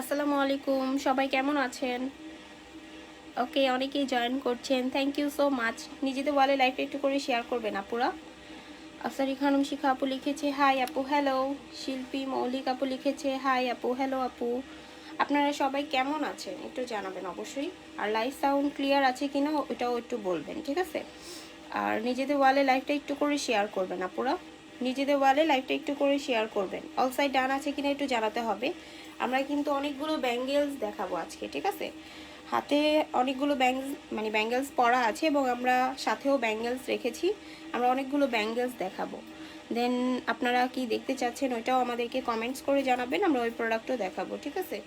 আসসালামু আলাইকুম, সবাই কেমন আছেন? ওকে, অনেকেই জয়েন করছেন। থ্যাংক ইউ সো মাচ নিজেদের বলে লাইফটা একটু করে শেয়ার করবেন আপুরা। আফসারি খানম শিখা আপু লিখেছে হাই আপু হ্যালো শিল্পী, মৌলিক আপু লিখেছে হাই আপু হ্যালো আপু। আপনারা সবাই কেমন আছেন? একটু জানাবেন অবশ্যই। আর লাইভ সাউন্ড ক্লিয়ার আছে কিনা, ওটাও একটু বলবেন, ঠিক আছে? আর নিজেদের ওয়ালে লাইফটা একটু করে শেয়ার করবেন আপুরা। নিজেদের ওয়ালে লাইভটা একটু করে শেয়ার করবেন। অল সাইড ডান আছে কিনা একটু জানাতে হবে। আমরা কিন্তু অনেকগুলো ব্যাঙ্গেলস দেখাবো আজকে, ঠিক আছে? হাতে অনেকগুলো ব্যাঙ্গ মানে ব্যাঙ্গেলস পরা আছে এবং আমরা সাথেও ব্যাঙ্গেলস রেখেছি। আমরা অনেকগুলো ব্যাঙ্গেলস দেখাবো। দেন আপনারা কি দেখতে চাচ্ছেন ওইটাও আমাদেরকে কমেন্টস করে জানাবেন, আমরা ওই প্রোডাক্টও দেখাবো, ঠিক আছে?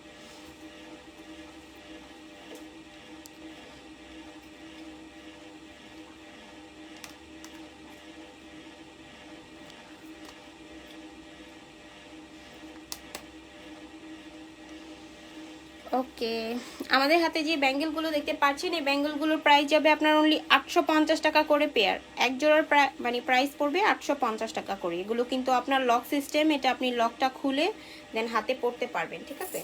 ওকে। আমাদের হাতে যে ব্যাঙ্গেলগুলো দেখতে পাচ্ছেন, এই ব্যাঙ্গেলগুলোর প্রাইস যাবে আপনার অনলি আটশো পঞ্চাশ টাকা করে পেয়ার এক জোড়ার মানে প্রাইস পড়বে আটশো পঞ্চাশ টাকা করে। এগুলো কিন্তু আপনার লক সিস্টেম এটা আপনি লকটা খুলে দেন হাতে পড়তে পারবেন, ঠিক আছে?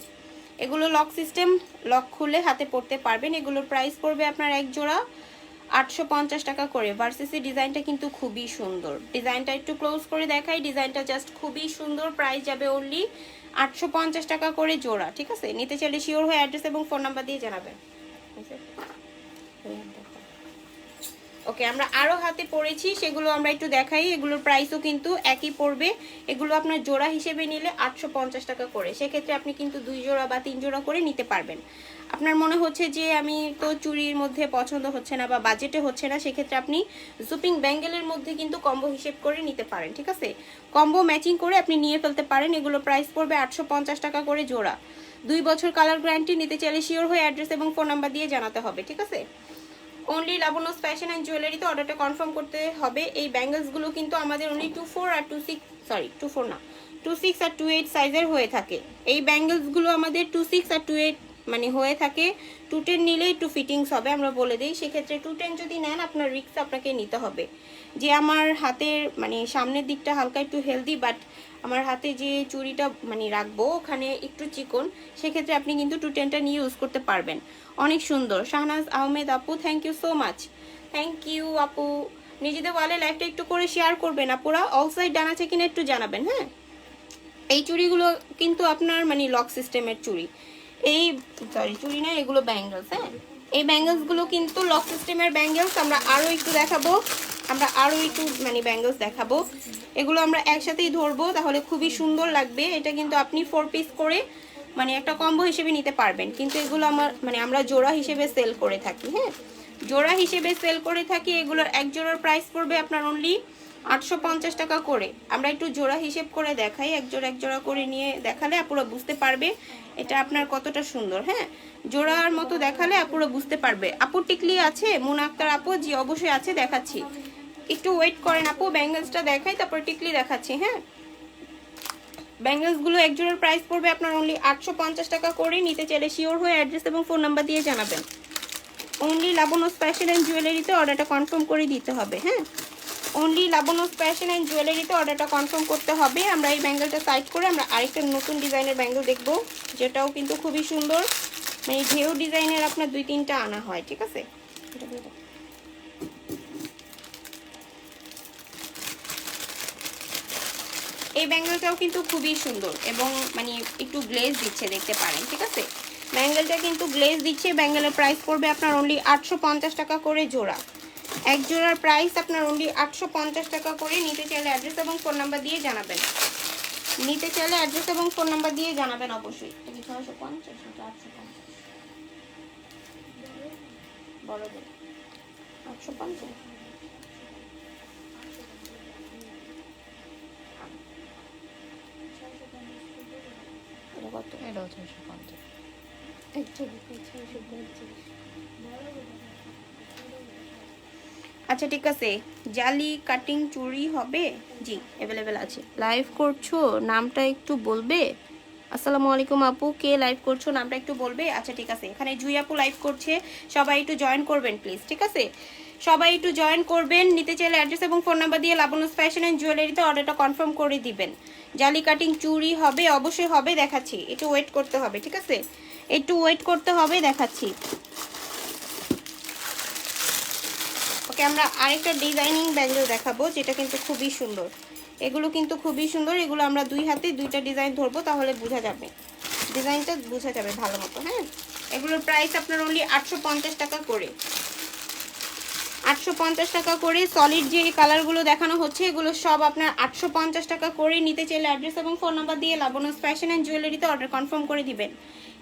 এগুলো লক সিস্টেম লক খুলে হাতে পড়তে পারবেন। এগুলোর প্রাইস পড়বে আপনার এক জোড়া আটশো পঞ্চাশ টাকা করে। ভার্সেসি ডিজাইনটা কিন্তু খুবই সুন্দর। ডিজাইনটা একটু ক্লোজ করে দেখাই। ডিজাইনটা জাস্ট খুবই সুন্দর। প্রাইস যাবে অনলি আটশো পঞ্চাশ টাকা করে জোড়া, ঠিক আছে? নিতে চাইলে শিওর হয়ে অ্যাড্রেস এবং ফোন নাম্বার দিয়ে জানাবেন। ওকে আমরা আরও হাতে পড়েছি, সেগুলো আমরা একটু দেখাই। এগুলোর প্রাইসও কিন্তু একই পড়বে। এগুলো আপনার জোড়া হিসেবে নিলে আটশো পঞ্চাশ টাকা করে। সেক্ষেত্রে আপনি কিন্তু দুই জোড়া বা তিন জোড়া করে নিতে পারবেন। আপনার মনে হচ্ছে যে আমি তো চুরির মধ্যে পছন্দ হচ্ছে না বা বাজেটে হচ্ছে না, সেক্ষেত্রে আপনি জুপিং ব্যাঙ্গেলের মধ্যে কিন্তু কম্বো হিসেব করে নিতে পারেন, ঠিক আছে? কম্বো ম্যাচিং করে আপনি নিয়ে ফেলতে পারেন, এগুলো প্রাইস পড়বে আটশো পঞ্চাশ টাকা করে জোড়া। দুই বছর কালার গ্যারান্টি নিতে চাইলে শিওর হয়ে অ্যাড্রেস এবং ফোন নাম্বার দিয়ে জানাতে হবে, ঠিক আছে? অনলি লাবণস ফ্যাশন অ্যান্ড জুয়েলারিতে অর্ডারটা কনফার্ম করতে হবে। এই ব্যাঙ্গলসগুলো কিন্তু আমাদের অনলি টু ফোর আর two six sorry two four না টু সিক্স আর টু এইট সাইজের হয়ে থাকে। এই ব্যাঙ্গলসগুলো আমাদের টু সিক্স আর টু এইট মানে হয়ে থাকে টু টেন নিলেই টু ফিটিংস হবে, আমরা বলে দিই। সেক্ষেত্রে টু টেন যদি নেন, আপনার রিক্স আপনাকে নিতে হবে। যে আমার হাতের মানে সামনের দিকটা হালকা একটু হেলদি বাট আমার হাতে যে চুড়িটা মানে রাখব, ওখানে একটু চিকন, সেক্ষেত্রে আপনি কিন্তু টু টেনটা নিয়ে ইউজ করতে পারবেন। অনেক সুন্দর। শাহনাজ আহমেদ আপু thank you so much thank you আপু। নিজেদের ওয়ালে লাইফটা একটু করে শেয়ার করবেন আপুরা। অল সাইড ডান আছে কিনা একটু জানাবেন হ্যাঁ? এই চুড়িগুলো কিন্তু আপনার মানে লক সিস্টেমের চুড়ি। এই সরি চুড়ি না, এগুলো ব্যাঙ্গলস হ্যাঁ? এই ব্যাঙ্গলসগুলো কিন্তু লক সিস্টেমের ব্যাঙ্গলস আমরা আরও একটু দেখাবো। আমরা আরও একটু মানে ব্যাঙ্গলস দেখাবো। এগুলো আমরা একসাথেই ধরবো, তাহলে খুবই সুন্দর লাগবে। এটা কিন্তু আপনি ফোর পিস করে মানে একটা কম্বো হিসেবে নিতে পারবেন। কিন্তু এগুলো আমার মানে আমরা জোড়া হিসেবে সেল করে থাকি হ্যাঁ? জোড়া হিসেবে সেল করে থাকি, এগুলোর এক জোড়ার প্রাইস পড়বে আপনার অনলি আটশো পঞ্চাশ টাকা করে। আমরা একটু জোড়া হিসেব করে দেখাই, এক জোড়া এক জোড়া করে নিয়ে দেখালে আপুরা বুঝতে পারবে এটা আপনার কতটা সুন্দর হ্যাঁ? জোড়ার মতো দেখালে আপুরা বুঝতে পারবে। আপু টিকলি আছে, মুন আক্তার আপু, জি অবশ্যই আছে, দেখাচ্ছি। একটু ওয়েট করেন আপু ব্যাঙ্গলসটা দেখাই, তারপর টিকলি দেখাচ্ছি হ্যাঁ? ব্যাঙ্গলসগুলো এক জোড়ার প্রাইস পড়বে আপনার অনলি আটশো পঞ্চাশ টাকা করে, নিতে চাইলে শিওর হয়ে অ্যাড্রেস এবং ফোন নাম্বার দিয়ে জানাবেন। অনলি লাবণস ফ্যাশন অ্যান্ড জুয়েলারিতে অর্ডারটা কনফার্ম করে দিতে হবে হ্যাঁ? অনলি লাবণস ফ্যাশন অ্যান্ড জুয়েলারিতে অর্ডারটা কনফার্ম করতে হবে। আমরা এই ব্যাঙ্গেলটা সাইড করে আমরা আরেকটা নতুন ডিজাইনের ব্যাঙ্গেল দেখব, যেটাও কিন্তু খুবই সুন্দর। মানে ঢেউ ডিজাইনের আপনার দুই তিনটা আনা হয়, ঠিক আছে। এই ব্যাঙ্গেলটাও কিন্তু খুবই সুন্দর এবং মানে একটু গ্লেজ দিচ্ছে দেখতে পারেন, ঠিক আছে? ব্যাঙ্গেলটা কিন্তু গ্লেজ দিচ্ছে ব্যাঙ্গেলের প্রাইস পড়বে আপনার অনলি আটশো পঞ্চাশ টাকা করে জোড়া। এক জোড়ার প্রাইস আপনার অনলি আটশো পঞ্চাশ টাকা করে নিতে চাইলে অ্যাড্রেস এবং ফোন নাম্বার দিয়ে জানাবেন। নিতে চাইলে অ্যাড্রেস এবং ফোন নাম্বার দিয়ে জানাবেন অবশ্যই। এটা ছয়শো পঞ্চাশ এটা আটশো পঞ্চাশ। বড়দের আটশো পঞ্চাশ? এটা কত? এটাও ছয়শো পঞ্চাশ। আচ্ছা ঠিক আছে। জালি কাটিং চুরি হবে? জি অ্যাভেলেবেল আছে। লাইভ করছ? নামটা একটু বলবে? আসসালামু আলাইকুম আপু, কে লাইভ করছ? নামটা একটু বলবে? আচ্ছা ঠিক আছে। এখানে জুই আপু লাইভ করছে। সবাই একটু জয়েন করবেন প্লিজ ঠিক আছে? সবাই একটু জয়েন করবেন, নিতে চাইলে অ্যাড্রেস এবং ফোন নাম্বার দিয়ে লাবণস ফ্যাশন অ্যান্ড জুয়েলারিতে অর্ডারটা কনফার্ম করে দিবেন। জালি কাটিং চুরি হবে, অবশ্যই হবে, দেখাচ্ছি। একটু ওয়েট করতে হবে, ঠিক আছে? একটু ওয়েট করতে হবে, দেখাচ্ছি। ওকে আমরা আরেকটা ডিজাইনিং ব্যাঙ্গেল দেখাবো, যেটা কিন্তু খুবই সুন্দর। এগুলো কিন্তু খুবই সুন্দর, এগুলো আমরা দুই হাতে দুইটা ডিজাইন ধরবো, তাহলে বোঝা যাবে। ডিজাইনটা বোঝা যাবে ভালো মতো হ্যাঁ? এগুলোর প্রাইস আপনার অনলি আটশো পঞ্চাশ টাকা করে। আটশো পঞ্চাশ টাকা করে সলিড যে কালারগুলো দেখানো হচ্ছে, এগুলো সব আপনার আটশো পঞ্চাশ টাকা করে নিতে চাইলে অ্যাড্রেস এবং ফোন নাম্বার দিয়ে লাবণস ফ্যাশন অ্যান্ড জুয়েলারিতে অর্ডার কনফার্ম করে দিবেন।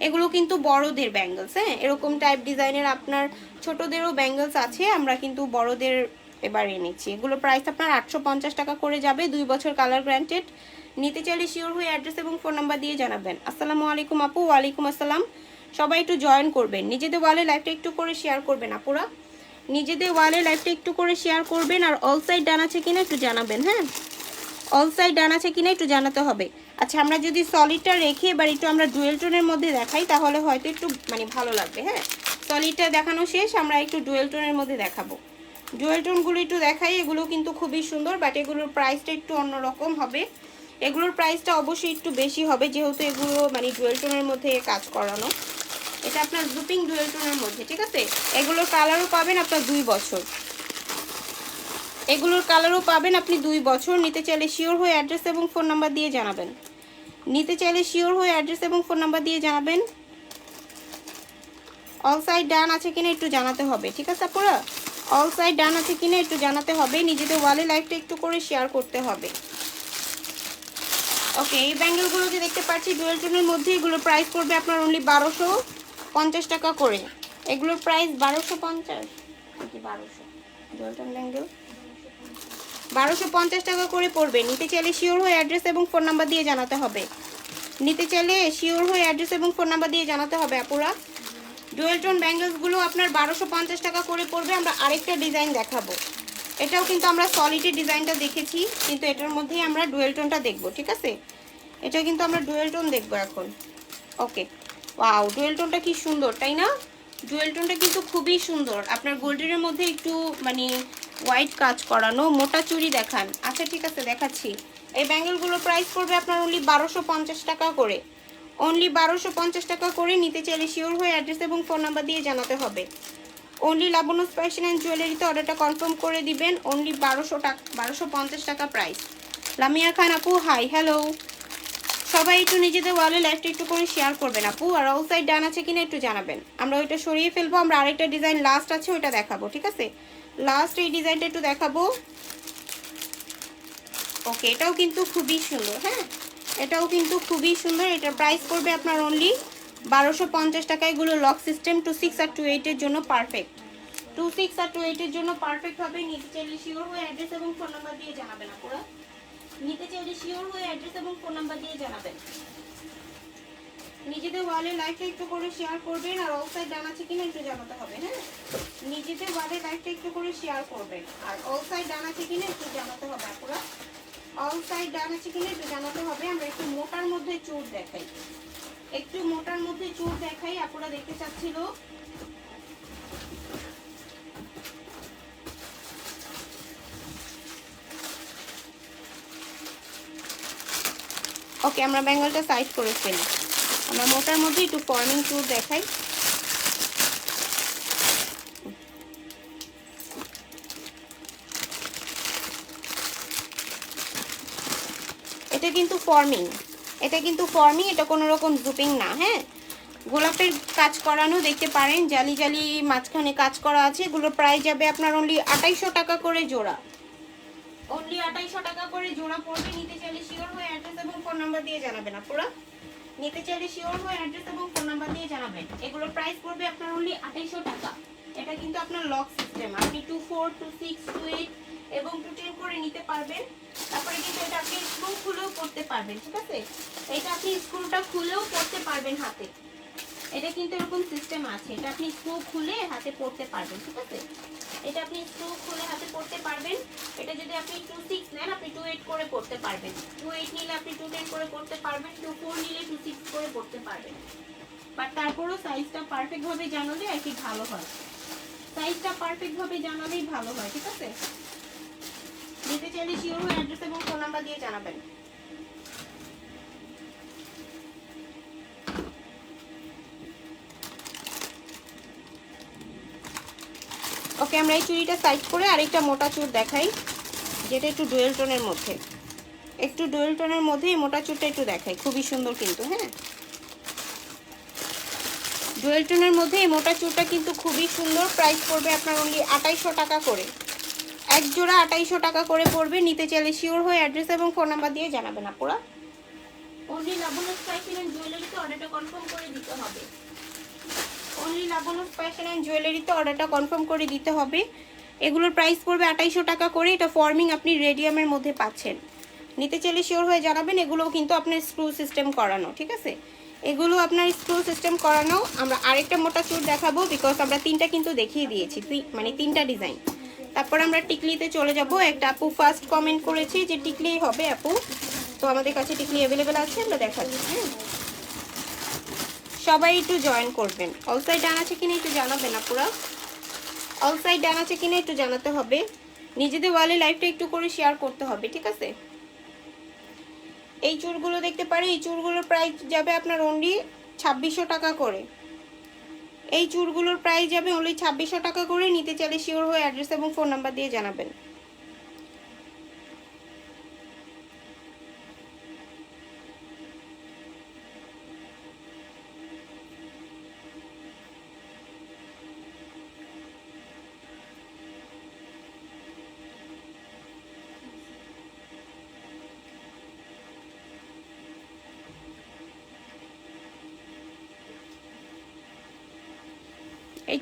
এগুলো কিন্তু বড়দের ব্যাঙ্গলস হ্যাঁ? এরকম টাইপ ডিজাইনের আপনার ছোটদেরও ব্যাঙ্গলস আছে, আমরা কিন্তু বড়দের এবার এনেছি এগুলো প্রাইস আপনার আটশো পঞ্চাশ টাকা করে যাবে, দুই বছর কালার গ্রান্টেড নিতে চাইলে শিওর হয়ে অ্যাড্রেস এবং ফোন নাম্বার দিয়ে জানাবেন। আসসালামু আলাইকুম আপু, ওয়ালাইকুম আসসালাম। সবাই একটু জয়েন করবেন। নিজেদের ওয়ালে লাইভটা একটু করে শেয়ার করবেন, আপুরা। নিজেদের ওয়ালে লাইফটা একটু করে শেয়ার করবেন আর অল সাইড ডান আছে কিনা একটু জানাবেন হ্যাঁ? অল সাইড ডান আছে কিনা একটু জানাতে হবে। আচ্ছা আমরা যদি সলিডটা রেখে এবার একটু আমরা ডুয়েল টোনের মধ্যে দেখাই, তাহলে হয়তো একটু মানে ভালো লাগবে হ্যাঁ? সলিডটা দেখানো শেষ, আমরা একটু ডুয়েল টোনের মধ্যে দেখাবো। ডুয়েল টোনগুলো একটু দেখাই, এগুলো কিন্তু খুবই সুন্দর বাট এগুলোর প্রাইসটা একটু অন্যরকম হবে। এগুলোর প্রাইসটা অবশ্যই একটু বেশি হবে, যেহেতু এগুলো মানে ডুয়েল টোনের মধ্যে কাজ করানো। এটা আপনার জুপিং ডুয়েল টোনের মধ্যে, ঠিক আছে? এগুলোর কালারও পাবেন আপনার দুই বছর। এগুলোর কালারও পাবেন আপনি দুই বছর। নিতে চাইলে শিওর হয়ে অ্যাড্রেস এবং ফোন নাম্বার দিয়ে জানাবেন। নিতে চাইলে শিওর হয়ে অ্যাড্রেস এবং ফোন নাম্বার দিয়ে জানাবেন। অল সাইড ডান আছে কিনা একটু জানাতে হবে, ঠিক আছে আপনারা অল সাইড ডান আছে কিনা একটু জানাতে হবে। নিজেদের ওয়ালে লাইফটা একটু করে শেয়ার করতে হবে। ওকে, এই ব্যাঙ্গেলগুলো যে দেখতে পাচ্ছি ডুয়েল টোনের মধ্যে এগুলোর প্রাইস পড়বে আপনার অনলি বারোশো। পঞ্চাশ টাকা করে। এগুলোর প্রাইস বারোশো পঞ্চাশ। বারোশো। ডুয়েল টোন ব্যাঙ্গেল বারোশো পঞ্চাশ টাকা করে পড়বে। নিতে চাইলে শিওর হয়ে অ্যাড্রেস এবং ফোন নাম্বার দিয়ে জানাতে হবে। নিতে চাইলে শিওর হয়ে অ্যাড্রেস এবং ফোন নাম্বার দিয়ে জানাতে হবে আপুরা। ডুয়েল টোন ব্যাঙ্গেলসগুলো আপনার বারোশো পঞ্চাশ টাকা করে পড়বে। আমরা আরেকটা ডিজাইন দেখাবো। এটাও কিন্তু আমরা সলিডের ডিজাইনটা দেখেছি। কিন্তু এটার মধ্যেই আমরা ডুয়েল টোনটা দেখব, ঠিক আছে? এটা কিন্তু আমরা ডুয়েল টোন দেখব এখন। ওকে ওয়াও ডুয়েল টোনটা কি সুন্দর, তাই না? ডুয়েল টোনটা কিন্তু খুবই সুন্দর। আপনার গোল্ডেনের মধ্যে একটু মানে হোয়াইট কাজ করানো, মোটা চুরি দেখান। আচ্ছা ঠিক আছে, দেখাচ্ছি। এই ব্যাঙ্গেলগুলোর প্রাইস পড়বে আপনার অনলি বারোশো পঞ্চাশ টাকা করে। অনলি বারোশো পঞ্চাশ টাকা করে নিতে চাইলে শিওর হয়ে অ্যাড্রেস এবং ফোন নাম্বার দিয়ে জানাতে হবে। অনলি লাবণস ফ্যাশন অ্যান্ড জুয়েলারিতে অর্ডারটা কনফার্ম করে দিবেন অনলি বারোশো টাকা, বারোশো পঞ্চাশ টাকা প্রাইস লামিয়া খান আপু হাই হ্যালো সবাই একটু নিজেদের ওয়ালে লাইফটা একটু করে শেয়ার করবেন আপু, আর অল সাইড ডান আছে কিনা একটু জানাবেন। আমরা ওইটা সরিয়ে ফেলব, আমরা আরেকটা ডিজাইন লাস্ট আছে, ওইটা দেখাবো, ঠিক আছে? লাস্ট এই ডিজাইনটা একটু দেখাবো। ওকে এটাও কিন্তু খুবই সুন্দর হ্যাঁ? এটাও কিন্তু খুবই সুন্দর এটার প্রাইস পড়বে আপনার অনলি বারোশো পঞ্চাশ টাকা, এগুলো লক সিস্টেম টু সিক্স আর টু এইটের জন্য পারফেক্ট টু সিক্স আর টু এইটের জন্য পারফেক্ট হবে নিতে চাইলে শিওর হয়ে অ্যাড্রেস এবং ফোন নাম্বার দিয়ে জানাবেন আপনারা নিতে চাইলে শিওর হয়ে অ্যাড্রেস এবং ফোন নাম্বার দিয়ে জানাবেন। নিজেদের ওয়ালে লাইফটা একটু করে শেয়ার করবেন আর অল সাইড ডান আছে কিনা একটু জানাতে হবে হ্যাঁ? নিজেদের ওয়ালে লাইফটা একটু করে শেয়ার করবেন আর অল সাইড ডান আছে কিনা একটু জানাতে হবে আপনারা অল সাইড ডান আছে কিনা একটু জানাতে হবে, আমরা একটু মোটার মধ্যে চোর দেখাই। একটু মোটার মধ্যে চোর দেখাই আপনারা দেখতে চাচ্ছিল ওকে, আমরা বেঙ্গলটা সাইড করে ফেলি। আমরা মোটার মধ্যে একটু ফর্মিং চুর দেখাই। এটা কিন্তু ফর্মিং এটা কিন্তু ফর্মিং এটা কোনো রকম জুপিং না হ্যাঁ? গোলাপের কাজ করানো, দেখতে পারেন, জালি জালি মাঝখানে কাজ করা আছে, এগুলো প্রায় যাবে আপনার অনলি আঠাইশো টাকা করে জোড়া। অনলি আঠাইশো টাকা করে জোড়া পড়বে, নিতে চাইলে শিওর হয়ে অ্যাড্রেস এবং ফোন নাম্বার দিয়ে জানাবেন আপনারা নিতে চাইলে শিওর হয়ে অ্যাড্রেস এবং ফোন নাম্বার দিয়ে জানাবেন। এগুলোর প্রাইস পড়বে আপনার অনলি আঠাইশো টাকা। এটা কিন্তু আপনার লক সিস্টেম আপনি two four two six two eight এবং টু টেন করে নিতে পারবেন। তারপরে কিন্তু এটা আপনি স্ক্রু খুলেও পড়তে পারবেন, ঠিক আছে? এটা আপনি স্ক্রুটা খুলেও পড়তে পারবেন হাতে। এটা কিন্তু এরকম সিস্টেম আছে। এটা আপনি স্ক্রু খুলে হাতে পড়তে পারবেন, ঠিক আছে? এটা আপনি স্ক্রু খুলে হাতে পড়তে পারবেন। এটা যদি আপনি টু সিক্স নেন, আপনি টু এইট করে পড়তে পারবেন। টু এইট নিলে আপনি টু টেন করে পড়তে পারবেন টু ফোর নিলে টু সিক্স করে পড়তে পারবেন। বাট তারপরেও সাইজটা পারফেক্টভাবে জানালে আর কি ভালো হয়। সাইজটা পারফেক্টভাবে জানালেই ভালো হয়, ঠিক আছে? নিতে চাইলে শিওর হয়ে অ্যাড্রেস এবং ফোন নাম্বার দিয়ে জানাবেন। ওকে, আমরা এই চুড়িটা সাইড করে আরেকটা মোটা চুর দেখাই, যেটা একটু ডুয়েল টোনের মধ্যে। একটু ডুয়েল টোনের মধ্যে এই মোটা চুরটা একটু দেখাই, খুবই সুন্দর কিন্তু হ্যাঁ? ডুয়েল টোনের মধ্যে এই মোটা চুড়টা কিন্তু খুবই সুন্দর প্রাইস পড়বে আপনার অনলি আঠাইশো টাকা করে। এক জোড়া আঠাইশো টাকা করে পড়বে, নিতে চাইলে শিওর হয়ে অ্যাড্রেস এবং ফোন নাম্বার দিয়ে জানাবেন আপুরা। অনলি ফ্যাশন অ্যান্ড জুয়েলারিতে অর্ডারটা কনফার্ম করে দিতে হবে। অনলি লাবণ্য ফ্যাশন অ্যান্ড জুয়েলারিতে অর্ডারটা কনফার্ম করে দিতে হবে। এগুলোর প্রাইস পড়বে আঠাইশো টাকা করে, এটা ফর্মিং আপনি রেডিয়ামের মধ্যে পাচ্ছেন। নিতে চাইলে শিওর হয়ে জানাবেন, এগুলোও কিন্তু আপনার স্ক্রু সিস্টেম করানো, ঠিক আছে? এগুলো আপনার স্ক্রু সিস্টেম করানো, আমরা আরেকটা মোটা চুর দেখাবো বিকজ আমরা তিনটা কিন্তু দেখিয়ে দিয়েছি মানে তিনটা ডিজাইন তারপর আমরা টিকলিতে চলে যাব, একটা আপু ফার্স্ট কমেন্ট করেছি যে টিকলি হবে আপু। তো আমাদের কাছে টিকলি অ্যাভেলেবেল আছে, আমরা দেখাচ্ছি হ্যাঁ? সবাই একটু জয়েন করবেন। অল সাইড ডান আছে কিনা একটু জানাবেন আপুরা অল সাইড ডান আছে কিনা একটু জানাতে হবে। নিজেদের ওয়ালে লাইভটা একটু করে শেয়ার করতে হবে, ঠিক আছে? এই চুলগুলো দেখতে পারে এই চুলগুলোর প্রাইস যাবে আপনার অনলি ছাব্বিশশো টাকা করে। এই চুলগুলোর প্রাইস যাবে অনলি ছাব্বিশশো টাকা করে। নিতে চাইলে শিওর হয়ে অ্যাড্রেস এবং ফোন নাম্বার দিয়ে জানাবেন।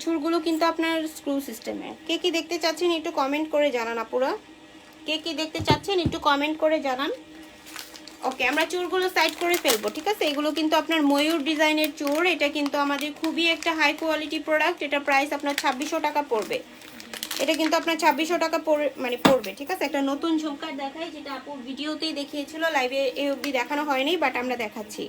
চুলগুলো কিন্তু আপনার স্ক্রু সিস্টেমের কে কি দেখতে চাচ্ছেন একটু কমেন্ট করে জানান আপুরা। কে কি দেখতে চাচ্ছেন একটু কমেন্ট করে জানান। ওকে আমরা চুলগুলো সাইড করে ফেলব, ঠিক আছে? এগুলো কিন্তু আপনার ময়ূর ডিজাইনের চুর। এটা কিন্তু আমাদের খুবই একটা হাই কোয়ালিটি প্রোডাক্ট এটা প্রাইস আপনার ছাব্বিশশো টাকা পড়বে। এটা কিন্তু আপনার ছাব্বিশশো টাকা পড়ে মানে পড়বে, ঠিক আছে? একটা নতুন ঝুমকার দেখাই যেটা আপুর ভিডিওতেই দেখিয়েছিল লাইভে এই অবধি দেখানো হয়নি বাট আমরা দেখাচ্ছি।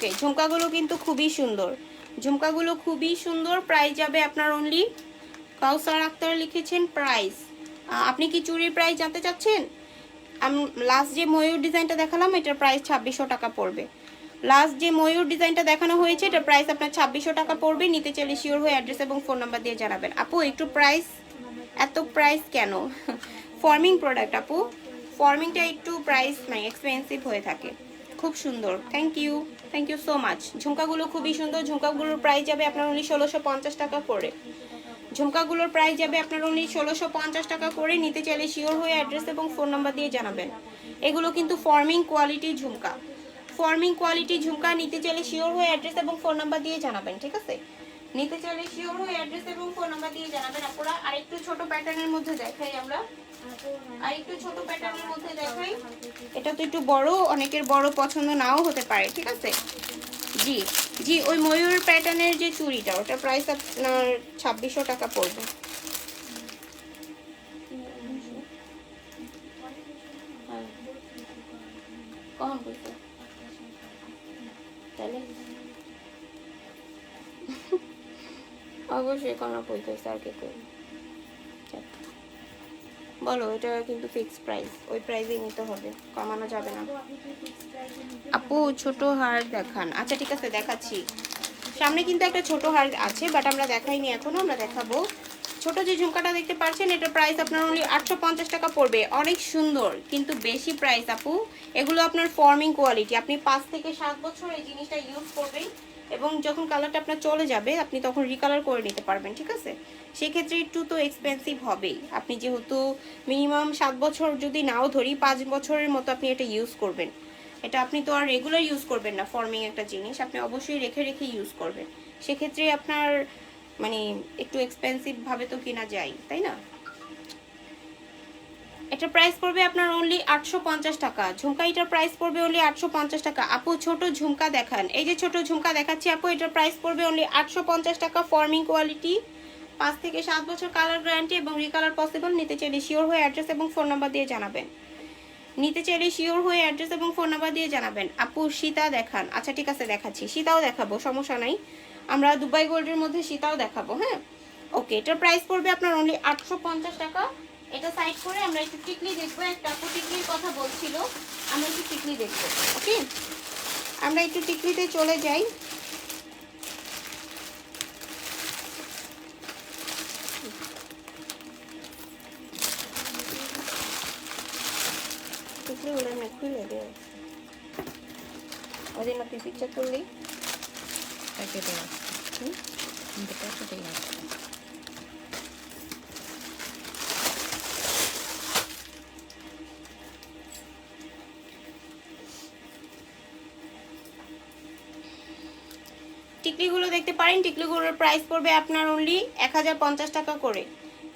ওকে ঝুমকাগুলো কিন্তু খুবই সুন্দর। ঝুমকাগুলো খুবই সুন্দর প্রাইস যাবে আপনার অনলি কাউসার আক্তার লিখেছেন প্রাইস আপনি কি চুরির প্রাইস জানতে চাচ্ছেন? আমি লাস্ট যে ময়ূর ডিজাইনটা দেখালাম, এটার প্রাইস ছাব্বিশশো টাকা পড়বে। লাস্ট যে ময়ূর ডিজাইনটা দেখানো হয়েছে, এটার প্রাইস আপনার ছাব্বিশশো টাকা পড়বে। নিতে চাইলে শিওর হয়ে অ্যাড্রেস এবং ফোন নাম্বার দিয়ে জানাবেন। আপু, একটু প্রাইস এত প্রাইস কেন? ফর্মিং প্রোডাক্ট আপু। ফর্মিংটা একটু প্রাইস মানে এক্সপেন্সিভ হয়ে থাকে। খুব সুন্দর। Thank you thank you so much ঝুমকাগুলো খুবই সুন্দর। ঝুমকাগুলোর প্রাইস যাবে আপনার উনি ষোলোশো পঞ্চাশ টাকা করে। ঝুমকাগুলোর প্রাইস যাবে আপনার উনি ষোলোশো পঞ্চাশ টাকা করে। নিতে চাইলে শিওর হয়ে অ্যাড্রেস এবং ফোন নাম্বার দিয়ে জানাবেন। এগুলো কিন্তু ফর্মিং কোয়ালিটির ঝুমকা। ফর্মিং কোয়ালিটি ঝুমকা, নিতে চাইলে শিওর হয়ে অ্যাড্রেস এবং ফোন নাম্বার দিয়ে জানাবেন, ঠিক আছে? নিতে চাইলে শিওর হয়ে অ্যাড্রেস এবং ফোন নাম্বার দিয়ে জানাবেন। আপনারা আরেকটু ছোট প্যাটার্নের মধ্যে দেখাই আমরা। আর একটু ছোট প্যাটার্নের মধ্যে দেখাই। এটা তো একটু বড়, অনেকের বড় পছন্দ নাও হতে পারে, ঠিক আছে? জি জি, ওই ময়ূর প্যাটার্নের যে চুড়িটা ওটা প্রাইস আপনার ছাব্বিশশো টাকা পড়বে। হ্যাঁ। কখন করতে তাহলে অবশ্যই কোনো কইতেছে আর বলো, এটা কিন্তু ফিক্স প্রাইস ওই প্রাইসেই নিতে হবে, কমানো যাবে না। আপু, ছোট হার দেখান। আচ্ছা ঠিক আছে, দেখাচ্ছি। সামনে কিন্তু একটা ছোট হার আছে বাট আমরা দেখাইনি এখনও, আমরা দেখাবো। ছোট যে ঝুমকাটা দেখতে পাচ্ছেন এটার প্রাইস আপনার অনলি আটশো পঞ্চাশ টাকা পড়বে। অনেক সুন্দর, কিন্তু বেশি প্রাইস আপু। এগুলো আপনার ফর্মিং কোয়ালিটি আপনি পাঁচ থেকে সাত বছর এই জিনিসটা ইউজ করবেন এবং যখন কালারটা আপনার চলে যাবে, আপনি তখন রিকালার করে নিতে পারবেন, ঠিক আছে? সেক্ষেত্রে একটু তো এক্সপেন্সিভ হবেই। আপনি যেহেতু মিনিমাম সাত বছর যদি নাও ধরি, পাঁচ বছরের মতো আপনি এটা ইউজ করবেন। এটা আপনি তো আর রেগুলার ইউজ করবেন না ফর্মিং একটা জিনিস। আপনি অবশ্যই রেখে রেখে ইউজ করবেন। সেক্ষেত্রে আপনার মানে একটু এক্সপেন্সিভ ভাবে তো কেনা যায়, তাই না? এটা প্রাইস পড়বে আপনার অনলি আটশো পঞ্চাশ টাকা। ঝুমকা, এটার প্রাইস পড়বে অনলি আটশো পঞ্চাশ টাকা। আপু, ছোট ঝুমকা দেখান। এই যে ছোট ঝুমকা দেখাচ্ছি আপু, এটার প্রাইস পড়বে অনলি আটশো পঞ্চাশ টাকা ফর্মিং কোয়ালিটি পাঁচ থেকে সাত বছর কালার গ্যারান্টি এবং রিকালার পসিবল নিতে চাইলে শিওর হয়ে অ্যাড্রেস এবং ফোন নাম্বার দিয়ে জানাবেন। নিতে চাইলে শিওর হয়ে অ্যাড্রেস এবং ফোন নাম্বার দিয়ে জানাবেন। আপু, সীতা দেখান। আচ্ছা ঠিক আছে, দেখাচ্ছি। সীতাও দেখাবো, সমস্যা নাই। আমরা দুবাই গোল্ডের মধ্যে সীতাও দেখাবো হ্যাঁ? ওকে এটার প্রাইস পড়বে আপনার অনলি আটশো পঞ্চাশ টাকা। এটা সাইড করে আমরা একটু টিকলি দেখব। একটা আপু টিকলির কথা বলছিল। আমরা একটু টিকলি দেখব ওকে আমরা একটু টিকলিতে চলে যাই। টিকলিগুলো না খুলে তুই পিকচার করলি হুম? টিকলিগুলো দেখতে পারেন। টিকলিগুলোর প্রাইস পড়বে আপনার অনলি এক হাজার পঞ্চাশ টাকা করে।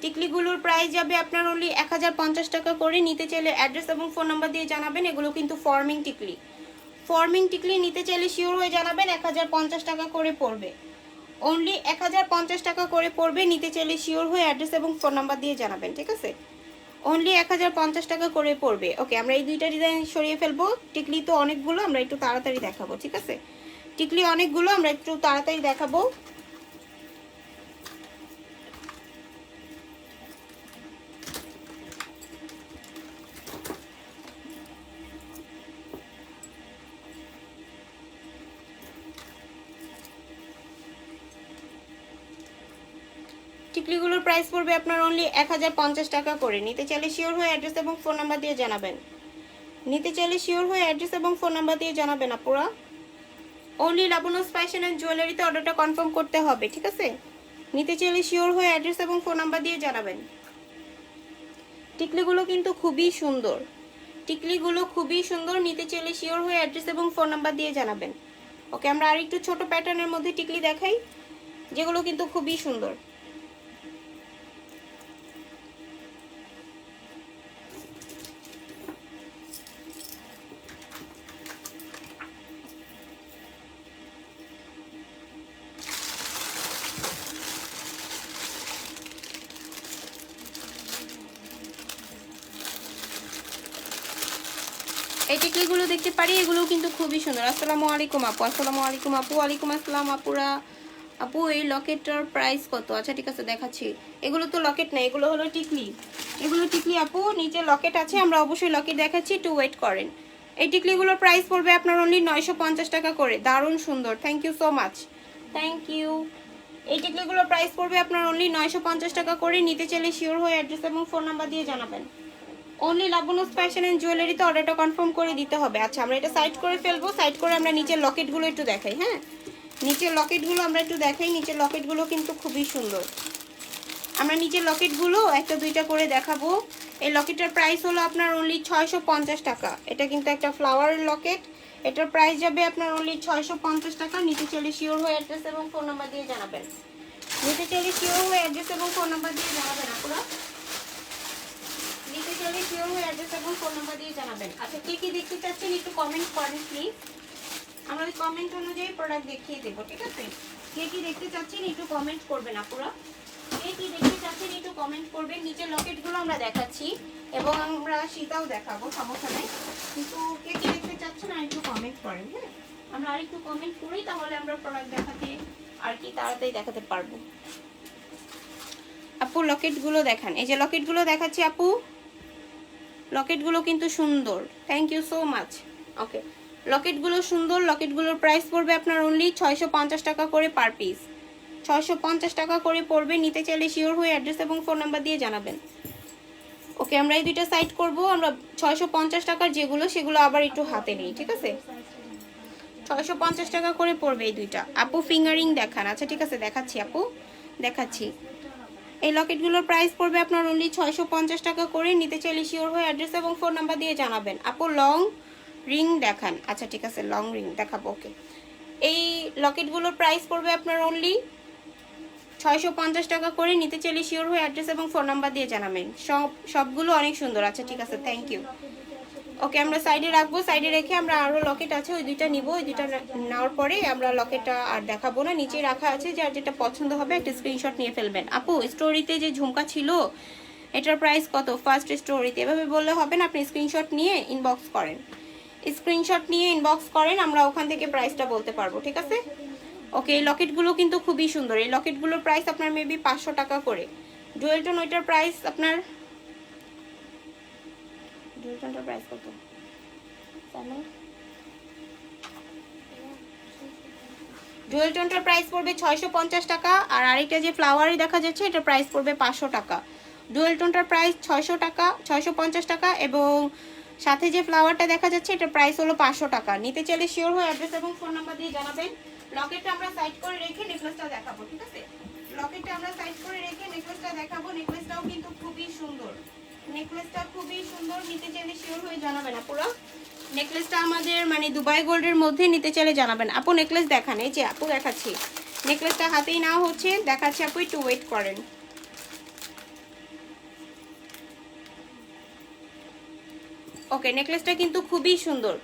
টিকলিগুলোর প্রাইস যাবে আপনার অনলি এক হাজার পঞ্চাশ টাকা করে। নিতে চাইলে অ্যাড্রেস এবং ফোন নাম্বার দিয়ে জানাবেন। এগুলো কিন্তু ফর্মিং টিকলি। ফর্মিং টিকলি নিতে চাইলে শিওর হয়ে জানাবেন এক হাজার পঞ্চাশ টাকা করে পড়বে। অনলি এক হাজার পঞ্চাশ টাকা করে পড়বে। নিতে চাইলে শিওর হয়ে অ্যাড্রেস এবং ফোন নাম্বার দিয়ে জানাবেন, ঠিক আছে? অনলি এক হাজার পঞ্চাশ টাকা করে পড়বে। ওকে আমরা এই দুইটা ডিজাইন সরিয়ে ফেলব। টিকলি তো অনেকগুলো, আমরা একটু তাড়াতাড়ি দেখাবো, ঠিক আছে? টিকলি অনেকগুলো, আমরা একটু তাড়াতাড়ি দেখাবো। টিকলিগুলোর প্রাইস পড়বে আপনার অনলি এক হাজার পঞ্চাশ টাকা করে। নিতে চাইলে শিওর হয়ে অ্যাড্রেস এবং ফোন নাম্বার দিয়ে জানাবেন। নিতে চাইলে শিওর হয়ে অ্যাড্রেস এবং ফোন নাম্বার দিয়ে জানাবেন আপুরা। অনলি লাবণস ফ্যাশন অ্যান্ড জুয়েলারিতে অর্ডারটা কনফার্ম করতে হবে, ঠিক আছে? নিতে চাইলে শিওর হয়ে অ্যাড্রেস এবং ফোন নাম্বার দিয়ে জানাবেন। টিকলিগুলো কিন্তু খুবই সুন্দর। টিকলিগুলো খুবই সুন্দর, নিতে চাইলে শিওর হয়ে অ্যাড্রেস এবং ফোন নাম্বার দিয়ে জানাবেন। ওকে আমরা আরেকটু ছোট প্যাটার্নের মধ্যে টিকলি দেখাই, যেগুলো কিন্তু খুবই সুন্দর। এই টিকলিগুলো দেখতে পারি? এগুলো কিন্তু খুবই সুন্দর। আসসালামু আলাইকুম আপু, আসসালামু আলাইকুম আপু, ওয়ালাইকুম আসসালাম আপুরা আপু, এই লকেটটার প্রাইস কত? আচ্ছা ঠিক আছে, দেখাচ্ছি। এগুলো তো লকেট না এগুলো হলো টিকলি। এগুলো টিকলি আপু, নিচে লকেট আছে, আমরা অবশ্যই লকেট দেখাচ্ছি, একটু ওয়েট করেন। এই টিকলিগুলোর প্রাইস পড়বে আপনার অনলি নয়শো পঞ্চাশ টাকা করে। দারুণ সুন্দর। Thank you so much thank you এই টিকলিগুলোর প্রাইস পড়বে আপনার অনলি নয়শো পঞ্চাশ টাকা করে। নিতে চাইলে শিওর হয়ে অ্যাড্রেস এবং ফোন নাম্বার দিয়ে জানাবেন। অনলি লাবণস ফ্যাশন অ্যান্ড জুয়েলারিতে অর্ডারটা কনফার্ম করে দিতে হবে। আচ্ছা আমরা এটা সাইড করে ফেলব সাইড করে আমরা নিচের লকেটগুলো একটু দেখাই হ্যাঁ? নিচের লকেটগুলো আমরা একটু দেখাই, নিচের লকেটগুলো কিন্তু খুবই সুন্দর। আমরা নিচের লকেটগুলো একটা দুইটা করে দেখাবো। এই লকেটের প্রাইস হলো আপনার অনলি ছয়শো পঞ্চাশ টাকা। এটা কিন্তু একটা ফ্লাওয়ারের লকেট এটার প্রাইস যাবে আপনার অনলি ছয়শো পঞ্চাশ টাকা। নিচে চলে শিওর হয়ে অ্যাড্রেস এবং ফোন নাম্বার দিয়ে জানাবেন। নিতে চাইলে শিওর হয়ে অ্যাড্রেস এবং ফোন নাম্বার দিয়ে জানাবেন আপনারা নিতে চাইলে শিওর হয়ে অ্যাড্রেস এবং ফোন নাম্বার দিয়ে জানাবেন। আচ্ছা কে কি দেখতে চাচ্ছেন একটু কমেন্ট করেন প্লিজ আমরা কমেন্ট অনুযায়ী প্রোডাক্ট দেখিয়ে দেবো, ঠিক আছে? কে কি দেখতে চাচ্ছেন একটু কমেন্ট করবেন আপুরা। কে কি দেখতে চাচ্ছেন একটু কমেন্ট করবেন নিচে লকেটগুলো আমরা দেখাচ্ছি এবং আমরা সীতাও দেখাবো, সমস্যা নেই। কিন্তু কে কি দেখতে চাচ্ছেন আর একটু কমেন্ট করেন হ্যাঁ? আমরা আর একটু কমেন্ট করি, তাহলে আমরা প্রোডাক্ট দেখাতে আর কি তাড়াতাড়ি দেখাতে পারব। আপু, লকেটগুলো দেখান। এই যে লকেটগুলো দেখাচ্ছি আপু। লকেটগুলো কিন্তু সুন্দর। Thank you so much okay লকেটগুলো সুন্দর, লকেটগুলোর প্রাইস পড়বে আপনার অনলি ছয়শো পঞ্চাশ টাকা করে পার পিস ছয়শো পঞ্চাশ টাকা করে পড়বে, নিতে চাইলে শিওর হয়ে অ্যাড্রেস এবং ফোন নাম্বার দিয়ে জানাবেন। ওকে আমরা এই দুইটা সাইড করব, আমরা ছয়শো পঞ্চাশ টাকার যেগুলো, সেগুলো আবার একটু হাতে নিই, ঠিক আছে? ছয়শো পঞ্চাশ টাকা করে পড়বে এই দুইটা। আপু ফিঙ্গারিং দেখান। আচ্ছা ঠিক আছে, দেখাচ্ছি আপু। দেখাচ্ছি। এই লকেটগুলোর প্রাইস পড়বে আপনার অনলি ছয়শো পঞ্চাশ টাকা করে। নিতে চাইলে শিওর হয়ে অ্যাড্রেস এবং ফোন নাম্বার দিয়ে জানাবেন। আপু লং রিং দেখান। আচ্ছা ঠিক আছে লং রিং দেখাবো ওকে এই লকেটগুলোর প্রাইস পড়বে আপনার অনলি ছয়শো পঞ্চাশ টাকা করে। নিতে চাইলে শিওর হয়ে অ্যাড্রেস এবং ফোন নাম্বার দিয়ে জানাবেন। সব, সবগুলো অনেক সুন্দর। আচ্ছা ঠিক আছে থ্যাংক ইউ ওকে আমরা সাইডে রাখব সাইডে রেখে আমরা আরও লকেট আছে, ওই দুইটা নিব, ওই দুইটা নেওয়ার পরে আমরা লকেটটা আর দেখাবো না, নিচে রাখা আছে, যার যেটা পছন্দ হবে একটা স্ক্রিনশট নিয়ে ফেলবেন। আপু স্টোরিতে যে ঝুমকা ছিল, এটার প্রাইস কত? ফার্স্ট স্টোরিতে এভাবে বললে হবে না, আপনি স্ক্রিনশট নিয়ে ইনবক্স করেন। স্ক্রিনশট নিয়ে ইনবক্স করেন, আমরা ওখান থেকে প্রাইসটা বলতে পারব, ঠিক আছে? ওকে এই লকেটগুলো কিন্তু খুবই সুন্দর, এই লকেটগুলোর প্রাইস আপনার মেবি পাঁচশো টাকা করে। ডুয়েলটন ওইটার প্রাইস আপনার ডুয়েলটনটার প্রাইস কত জানো ডুয়েল টোনটার প্রাইস পড়বে ছয়শো পঞ্চাশ টাকা, আর আরেকটা যে ফ্লাওয়ারই দেখা যাচ্ছে এটার প্রাইস পড়বে পাঁচশো টাকা। ডুয়েল টোনটার প্রাইস ছয়শো টাকা, ছয়শো পঞ্চাশ টাকা, এবং সাথে যে ফ্লাওয়ারটা দেখা যাচ্ছে এটার প্রাইস হলো পাঁচশো টাকা। নিতে চাইলে শিওর হয়ে অ্যাড্রেস এবং ফোন নাম্বার দিয়ে জানাবেন। লকেটটা আমরা সাইড করে রেখে নেকলেসটা দেখাবো, ঠিক আছে? লকেটটা আমরা সাইড করে রেখে নেকলেসটা দেখাবো। নেকলেসটাও কিন্তু খুবই সুন্দর। নেকলেসটা খুবই সুন্দর, নিতে চাইলে শিওর হয়ে নেকলেসটা আমাদের মানে দুবাই গোল্ডের মধ্যে নিতে চাইলে জানাবেন। আপু, নেকলেস দেখান, এই যে আপু দেখাচ্ছি। নেকলেসটা হাতেই না হচ্ছে, দেখাচ্ছি আপু, একটু ওয়েট করেন। ওকে নেকলেসটা কিন্তু খুবই সুন্দর।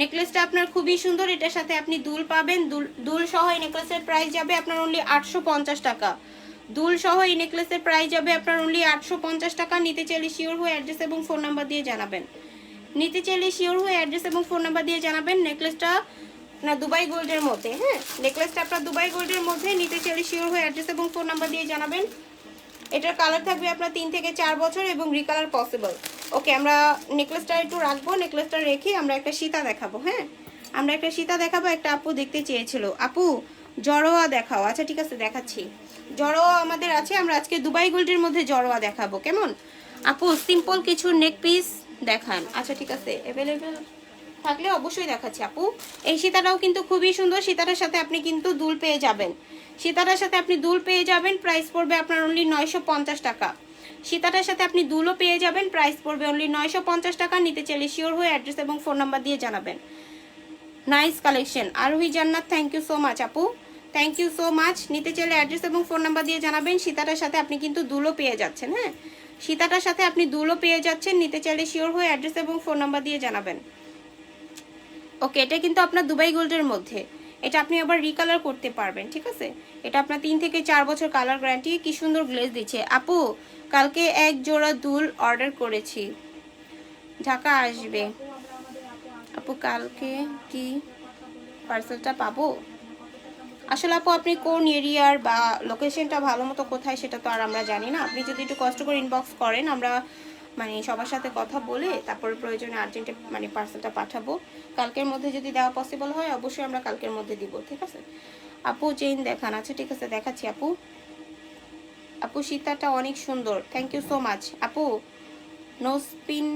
নেকলেসটা আপনার খুবই সুন্দর, এটার সাথে আপনি দুল পাবেন। দুল দুল সহ নেকলেসের প্রাইস যাবে আপনার অনলি আটশো পঞ্চাশ টাকা। দুল সহ এই নেকলেসের প্রাইস যাবে আপনার অনলি আটশো পঞ্চাশ টাকা। নিতে চাইলে শিওর হয়ে অ্যাড্রেস এবং ফোন নাম্বার দিয়ে জানাবেন। নিতে চাইলে শিওর হয়ে অ্যাড্রেস এবং ফোন নাম্বার দিয়ে জানাবেন নেকলেসটা না দুবাই গোল্ডের মধ্যে হ্যাঁ? নেকলেসটা আপনার দুবাই গোল্ডের মধ্যে, নিতে চাইলে শিওর হয়ে অ্যাড্রেস এবং ফোন নাম্বার দিয়ে জানাবেন। এটার কালার থাকবে আপনার তিন থেকে চার বছর এবং রিকালার পসিবল ওকে আমরা নেকলেসটা একটু রাখব, নেকলেসটা রেখে আমরা একটা সীতা দেখাবো হ্যাঁ? আমরা একটা সীতা দেখাবো, একটা আপু দেখতে চেয়েছিল। আপু, জড়োয়া দেখাও। আচ্ছা ঠিক আছে, দেখাচ্ছি। জড়োয়া আমাদের আছে, আমরা আজকে দুবাই গোল্ডের মধ্যে জড়োয়া দেখাবো, কেমন? আপু সিম্পল কিছু নেক পিস দেখান। আচ্ছা ঠিক আছে অ্যাভেলেবেল থাকলে অবশ্যই দেখাচ্ছি, আপু। এই সীতাটাও কিন্তু খুবই সুন্দর, সীতাটার সাথে আপনি কিন্তু দুল পেয়ে যাবেন। সীতাটার সাথে আপনি দুল পেয়ে যাবেন প্রাইস পড়বে আপনার অনলি নয়শো পঞ্চাশ টাকা। সীতাটার সাথে আপনি দুলও পেয়ে যাবেন প্রাইস পড়বে অনলি নয়শো পঞ্চাশ টাকা। নিতে চাইলে শিওর হয়ে অ্যাড্রেস এবং ফোন নাম্বার দিয়ে জানাবেন। Nice collection Arohi Jannat thank you so much আপু। থ্যাংক ইউ সো মাচ নিতে চাইলে অ্যাড্রেস এবং ফোন নাম্বার দিয়ে জানাবেন। সীতাটার সাথে আপনি কিন্তু দুলো পেয়ে যাচ্ছেন হ্যাঁ? সীতাটার সাথে আপনি দুলো পেয়ে যাচ্ছেন। নিতে চাইলে শিওর হয়ে অ্যাড্রেস এবং ফোন নাম্বার দিয়ে জানাবেন। ওকে এটা কিন্তু আপনার দুবাই গোল্ডের মধ্যে। এটা আপনি আবার রিকালার করতে পারবেন, ঠিক আছে? এটা আপনার তিন থেকে চার বছর কালার গ্যারান্টি কি সুন্দর গ্লেজ দিচ্ছে। আপু, কালকে এক জোড়া দুল অর্ডার করেছি। ঢাকা আসবে। আপু, কালকে কি পার্সেলটা পাবো? আসলে আপু, আপনি কোন এরিয়ার বা লোকেশনটা ভালো মতো কোথায় সেটা তো আর আমরা জানি না। আপনি যদি একটু কষ্ট করে ইনবক্স করেন, আমরা মানে সবার সাথে কথা বলে তারপরে প্রয়োজনে আর্জেন্টে মানে পার্সেলটা পাঠাবো। কালকের মধ্যে যদি দেওয়া পসিবল হয়, অবশ্যই আমরা কালকের মধ্যে দিব, ঠিক আছে? আপু চেইন দেখান। আচ্ছা ঠিক আছে, দেখাচ্ছি আপু। আপু, সীতাটা অনেক সুন্দর। থ্যাংক ইউ সো মাচ আপু নো স্পিন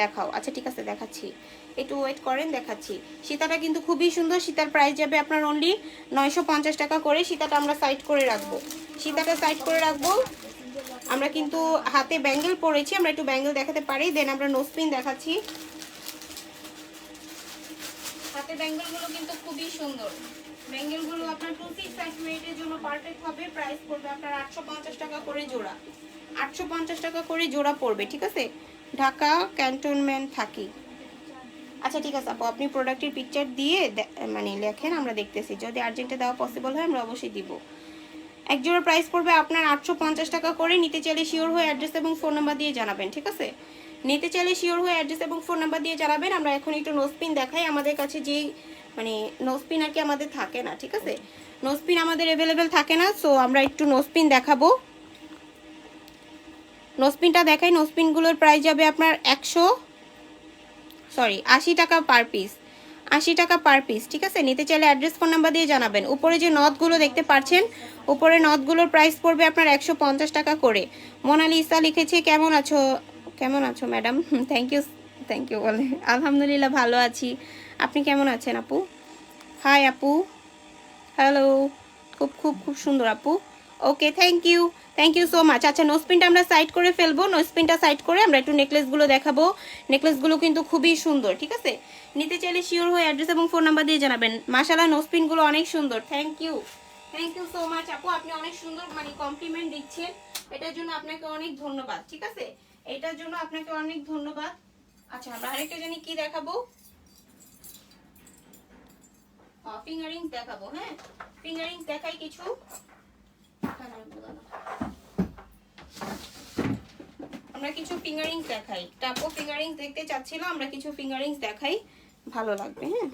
দেখাও। আচ্ছা ঠিক আছে, দেখাচ্ছি। একটু ওয়েট করেন, দেখাচ্ছি। সীতাটা কিন্তু খুবই সুন্দর। সীতার প্রাইস যাবে আপনার অনলি নয়শো পঞ্চাশ টাকা করে। সীতাটা আমরা সাইড করে রাখব। সীতাটা সাইড করে রাখব। আমরা কিন্তু হাতে ব্যাঙ্গেল পরেছি। আমরা একটু ব্যাঙ্গেল দেখাতে পারি। দেন আমরা নোসপিন দেখাচ্ছি। হাতে ব্যাঙ্গেলগুলো কিন্তু খুবই সুন্দর। ব্যাঙ্গেলগুলো আপনার টু সিক্স সাইজ জন্য পারফেক্ট হবে। প্রাইস পড়বে আপনার আটশো পঞ্চাশ টাকা করে জোড়া। আটশো পঞ্চাশ টাকা করে জোড়া পড়বে, ঠিক আছে? ঢাকা ক্যান্টনমেন্ট থাকি। আচ্ছা ঠিক আছে, আপু, আপনি প্রোডাক্টের পিকচার দিয়ে মানে লেখেন, আমরা দেখতেছি। যদি আর্জেন্টে দেওয়া পসিবল হয়, আমরা অবশ্যই দিব। এক জোড়া প্রাইস পড়বে আপনার আটশো পঞ্চাশ টাকা করে। নিতে চাইলে শিওর হয়ে অ্যাড্রেস এবং ফোন নাম্বার দিয়ে জানাবেন, ঠিক আছে? নিতে চাইলে শিওর হয়ে অ্যাড্রেস এবং ফোন নাম্বার দিয়ে জানাবেন। আমরা এখন একটু নোসপিন দেখাই। আমাদের কাছে যেই মানে নোসপিন আর কি আমাদের থাকে না, ঠিক আছে? নোসপিন আমাদের অ্যাভেলেবেল থাকে না সো আমরা একটু নোসপিন দেখাবো। নোসপিনটা দেখাই নোসপিনগুলোর প্রাইস যাবে আপনার একশো সরি আশি টাকা পার পিস আশি টাকা পার পিস ঠিক আছে? নিতে চাইলে অ্যাড্রেস ফোন নাম্বার দিয়ে জানাবেন। উপরে যে নথগুলো দেখতে পাচ্ছেন, উপরে নথগুলোর প্রাইস পড়বে আপনার একশো পঞ্চাশ টাকা করে। মোনালিসা লিখেছে, কেমন আছো? কেমন আছো madam thank you thank you বলে। আলহামদুলিল্লাহ, ভালো আছি। আপনি কেমন আছেন, আপু? হাই আপু। হ্যালো খুব খুব খুব সুন্দর, আপু। Okay thank you thank you so much আচ্ছা নোসপিনটা আমরা সাইড করে ফেলব। নোসপিনটা সাইড করে আমরা একটু নেকলেসগুলো দেখাবো। নেকলেসগুলো কিন্তু খুবই সুন্দর, ঠিক আছে? নিতে চাইলে শিওর হয়ে অ্যাড্রেস এবং ফোন নাম্বার দিয়ে জানাবেন। মাশালা নোসপিনগুলো অনেক সুন্দর। Thank you thank you so much আপু। আপনি অনেক সুন্দর মানে কমপ্লিমেন্ট দিচ্ছেন। এটার জন্য আপনাকে অনেক ধন্যবাদ, ঠিক আছে? এটার জন্য আপনাকে অনেক ধন্যবাদ। আচ্ছা আমরা আরেকটা জানি কি দেখাবো? ফিঙ্গারিংস দেখাবো হ্যাঁ? ফিঙ্গারিংস দেখাই কিছু। আমরা কিছু ফিঙ্গারিংস দেখাই। টাপো ফিঙ্গারিংস দেখতে চাচ্ছিল আমরা কিছু ফিঙ্গারিংস দেখাই, ভালো লাগবে হ্যাঁ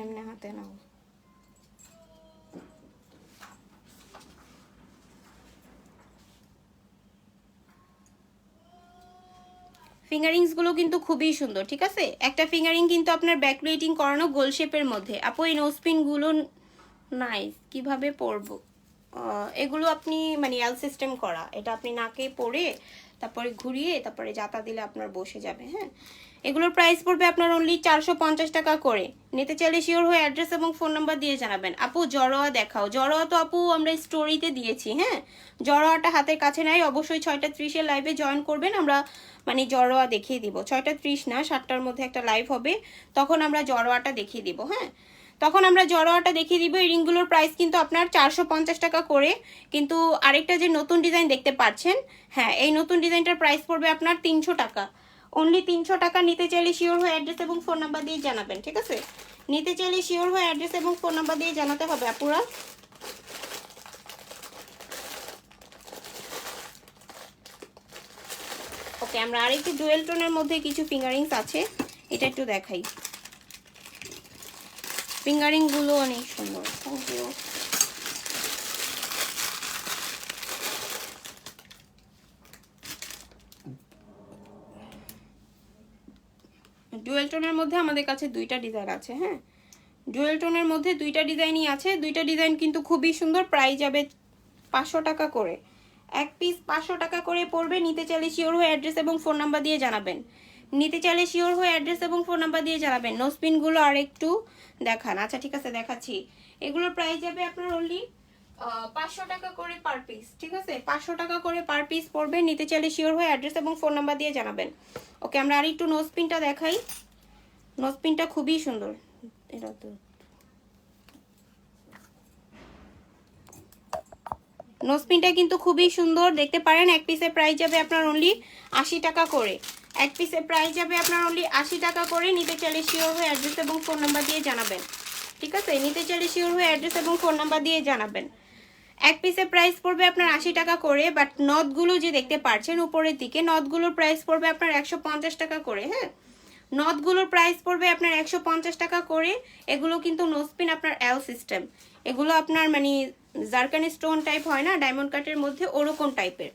এমনি হাতে নাও ফিঙ্গারিংসগুলো কিন্তু খুবই সুন্দর, ঠিক আছে? একটা ফিঙ্গারিং কিন্তু আপনার ব্যাক প্লেটিং করানো গোল শেপের মধ্যে। আপু, এই নোসপিন নাই কীভাবে পরবো? এগুলো আপনি মানে এল সিস্টেম করা। এটা আপনি নাকে পরে, তারপরে ঘুরিয়ে, তারপরে জাতা দিলে আপনার বসে যাবে হ্যাঁ? এগুলোর প্রাইস পড়বে আপনার অনলি চারশো পঞ্চাশ টাকা করে। নিতে চাইলে শিওর হয়ে অ্যাড্রেস এবং ফোন নাম্বার দিয়ে জানাবেন। আপু, জড়োয়া দেখাও। জড়োয়া তো আপু আমরা স্টোরিতে দিয়েছি হ্যাঁ? জড়োয়াটা হাতের কাছে নাই, অবশ্যই ছয়টা ত্রিশের লাইভে জয়েন করবেন। আমরা মানে জড়োয়া দেখিয়ে দিব। ছয়টা ত্রিশ না, সাতটার মধ্যে একটা লাইভ হবে। তখন আমরা জড়োয়াটা দেখিয়ে দিব হ্যাঁ? তখন আমরা জড়োয়াটা দেখিয়ে দিব। এই রিংগুলোর প্রাইস কিন্তু আপনার চারশো পঞ্চাশ টাকা করে। কিন্তু আরেকটা যে নতুন ডিজাইন দেখতে পাচ্ছেন হ্যাঁ এই নতুন ডিজাইনটার প্রাইস পড়বে আপনার তিনশো টাকা। অনলি তিনশো টাকা নিতে চাইলে শিওর হয়ে অ্যাড্রেস এবং ফোন নাম্বার দিয়ে জানাবেন, ঠিক আছে? নিতে চাইলে শিওর হয়ে অ্যাড্রেস এবং ফোন নাম্বার দিয়ে জানাতে হবে আপুরা। ওকে আমরা আরেকটি ডুয়েল টোনের মধ্যে কিছু ফিঙ্গারিংস আছে। এটা একটু দেখাই। ফিঙ্গারিংগুলো অনেক সুন্দর। থ্যাংক ইউ ডুয়েল টোনের মধ্যে আমাদের কাছে দুইটা ডিজাইন আছে হ্যাঁ? ডুয়েল টোনের মধ্যে দুইটা ডিজাইনই আছে। দুইটা ডিজাইন কিন্তু খুবই সুন্দর, প্রাইস যাবে পাঁচশো টাকা করে। এক পিস পাঁচশো টাকা করে পড়বে। নিতে চাইলে শিওর হয়ে অ্যাড্রেস এবং ফোন নাম্বার দিয়ে জানাবেন। নিতে চাইলে শিওর হয়ে অ্যাড্রেস এবং ফোন নাম্বার দিয়ে জানাবেন। নোসপিনগুলো আর একটু দেখান। আচ্ছা ঠিক আছে, দেখাচ্ছি। এগুলোর প্রাইস যাবে আপনার অনলি পাঁচশো টাকা করে পার পিস ঠিক আছে? পাঁচশো টাকা করে পার পিস পড়বে। নিতে চাইলে শিওর হয়ে অ্যাড্রেস এবং ফোন নাম্বার দিয়ে জানাবেন। ওকে আমরা আর একটু নোসপিনটা দেখাই। নোসপিনটা খুবই সুন্দর। এটা তো। নোসপিনটা কিন্তু খুবই সুন্দর। দেখতে পারেন, এক পিসের প্রাইস যাবে আপনার অনলি আশি টাকা করে। এক পিসের প্রাইস যাবে আপনার অনলি আশি টাকা করে, নিতে চাইলে শিওর হয়ে অ্যাড্রেস এবং ফোন নাম্বার দিয়ে জানাবেন। ঠিক আছে? নিতে চাইলে শিওর হয়ে অ্যাড্রেস এবং ফোন নাম্বার দিয়ে জানাবেন। এক পিসের প্রাইস পড়বে আপনার আশি টাকা করে বাট নথগুলো যে দেখতে পাচ্ছেন উপরের দিকে নথগুলোর প্রাইস পড়বে আপনার একশো পঞ্চাশ টাকা করে হ্যাঁ? নথগুলোর প্রাইস পড়বে আপনার একশো পঞ্চাশ টাকা করে, এগুলো কিন্তু নোসপিন আপনার এল সিস্টেম এগুলো আপনার মানে জারকানি স্টোন টাইপ হয় না ডায়মন্ড কাটের মধ্যে ওরকম টাইপের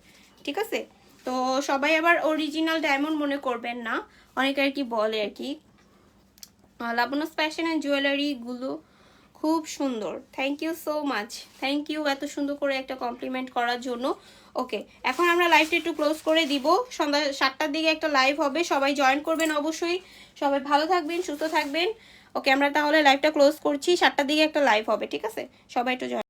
ঠিক আছে? তো সবাই আবার অরিজিনাল ডায়মন্ড মনে করবেন না, অনেকে আর কি বলে আর কি। লাবণস ফ্যাশন অ্যান্ড জুয়েলারিগুলো খুব সুন্দর। Thank you so much thank you এত সুন্দর করে একটা কমপ্লিমেন্ট করার জন্য। ওকে এখন আমরা লাইভটা একটু ক্লোজ করে দিব। সন্ধ্যা সাতটার দিকে একটা লাইভ হবে, সবাই জয়েন করবেন অবশ্যই। সবাই ভালো থাকবেন, সুস্থ থাকবেন। ওকে আমরা তাহলে লাইভটা ক্লোজ করছি। সাতটার দিকে একটা লাইভ হবে, ঠিক আছে? সবাই একটু জয়েন